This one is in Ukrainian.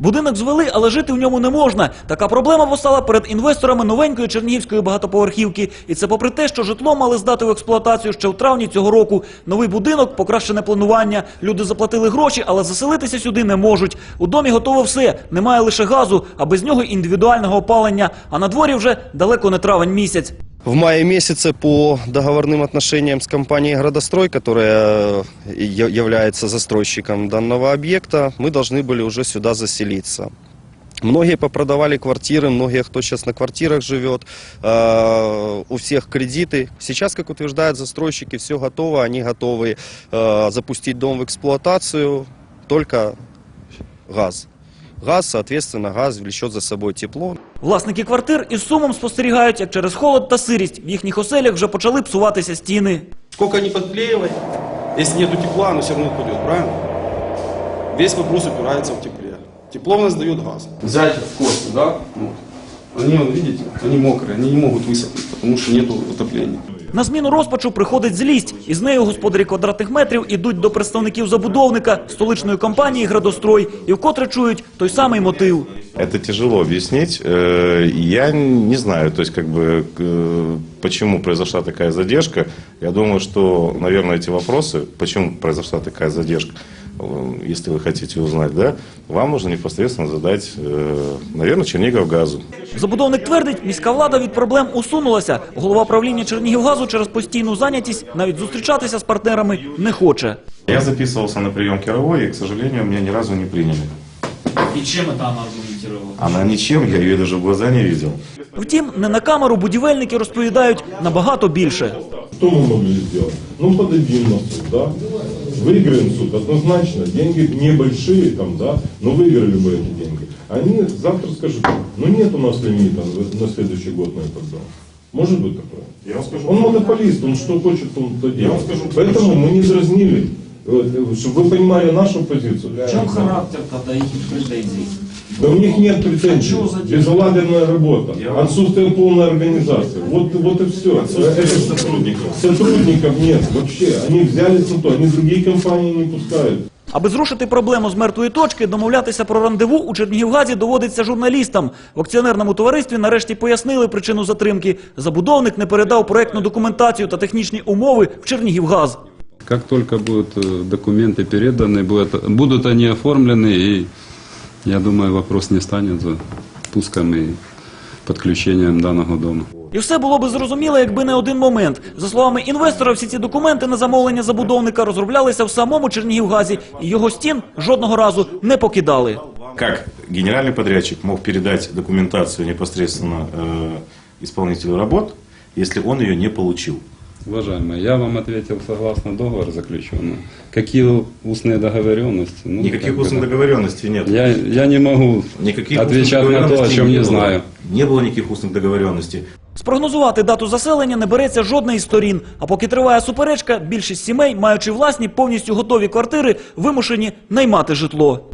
Будинок звели, але жити в ньому не можна. Така проблема постала перед інвесторами новенької чернігівської багатоповерхівки. І це попри те, що житло мали здати в експлуатацію ще в травні цього року. Новий будинок, покращене планування. Люди заплатили гроші, але заселитися сюди не можуть. У домі готово все. Немає лише газу, а без нього індивідуального опалення. А на дворі вже далеко не травень місяць. В мае месяце по договорным отношениям с компанией «Градострой», которая э, я- является застройщиком данного объекта, мы должны были уже сюда заселиться. Многие попродавали квартиры, многие, кто сейчас на квартирах живет, э, у всех кредиты. Сейчас, как утверждают застройщики, все готово, они готовы э, запустить дом в эксплуатацию, только газ. Газ, соответственно, газ влечет за собой тепло. Власники квартир із сумом спостерігають, як через холод та сирість в їхніх оселях вже почали псуватися стіни. Сколько ни подклеивай, если нету тепла, оно все равно упадет, правильно? Весь вопрос упирается в тепле. Тепло у нас дает газ. Взять в кости, да? Вот. Они, вот, видите, они мокрые, они не могут высохнуть, потому что нету отопления. На зміну розпачу приходить злість. І з нею господарі квадратних метрів ідуть до представників забудовника, столичної компанії «Градострой» і вкотре чують той самий мотив. Это тяжело объяснить. Э, Я не знаю, то есть как бы э, почему произошла такая задержка. Я думаю, что, наверное, эти вопросы, почему произошла такая задержка, э, если вы хотите узнать, да, вам нужно непосредственно задать, э, наверное, Чернигов газу. Забудовник твердить, міська влада від проблем усунулася. Голова правління Чернігівгазу через постійну зайнятість навіть зустрічатися з партнерами не хоче. Я записывался на прием Кировой, и, к сожалению, меня ни разу не приняли. І чим вона аргументувала? Она ничем, я ее даже в глаза не видел. Втім, не на камеру будівельники розповідають набагато більше. Что мы могли сделать? Ну, на суд, да? Выиграем суд, однозначно. Деньги небольшие там, да, но выиграли бы эти деньги. Они завтра скажут, ну нет у нас лимита на следующий год на этот дом. Может быть такое? Я вам скажу, Он монополист, он что хочет, он то делает. вам скажу, Поэтому мы не дразнили. Э, Чтобы вы понимали нашу позицию. В чем характер тогда их претензий? Да у них нет претензий. А что за дело? Безалаберная работа. Отсутствие полной организации. Вот, вот и все. Отсутствие сотрудников. Сотрудников нет вообще. Они взялись на то. Они другие компании не пускают. Аби зрушити проблему з мертвої точки, домовлятися про рандеву у Чернігівгазі доводиться журналістам. В акціонерному товаристві нарешті пояснили причину затримки. Забудовник не передав проектну документацію та технічні умови в Чернігівгаз. Как только будут э, документы переданы, будут, будут они оформлены, и я думаю, вопрос не станет за пуском и подключением данного дома. І все було би зрозуміло, якби не один момент. За словами інвестора, всі ці документи на замовлення забудовника розроблялися в самому Чернігівгазі, і його стін жодного разу не покидали. Как генеральный подрядчик мог передать документацию непосредственно э, исполнителю работ, если он ее не получил? Уважаемый, я вам ответил согласно договору заключенному. Какие устные договоренности? Ну, Никаких как бы, устных да. договоренностей нет. Я, я не могу Никаких отвечать устных на то, о договоренностей чем не, было. знаю. Не было никаких устных договоренностей. Спрогнозувати дату заселення не береться жодна із сторін. А поки триває суперечка, більшість сімей, маючи власні повністю готові квартири, вимушені наймати житло.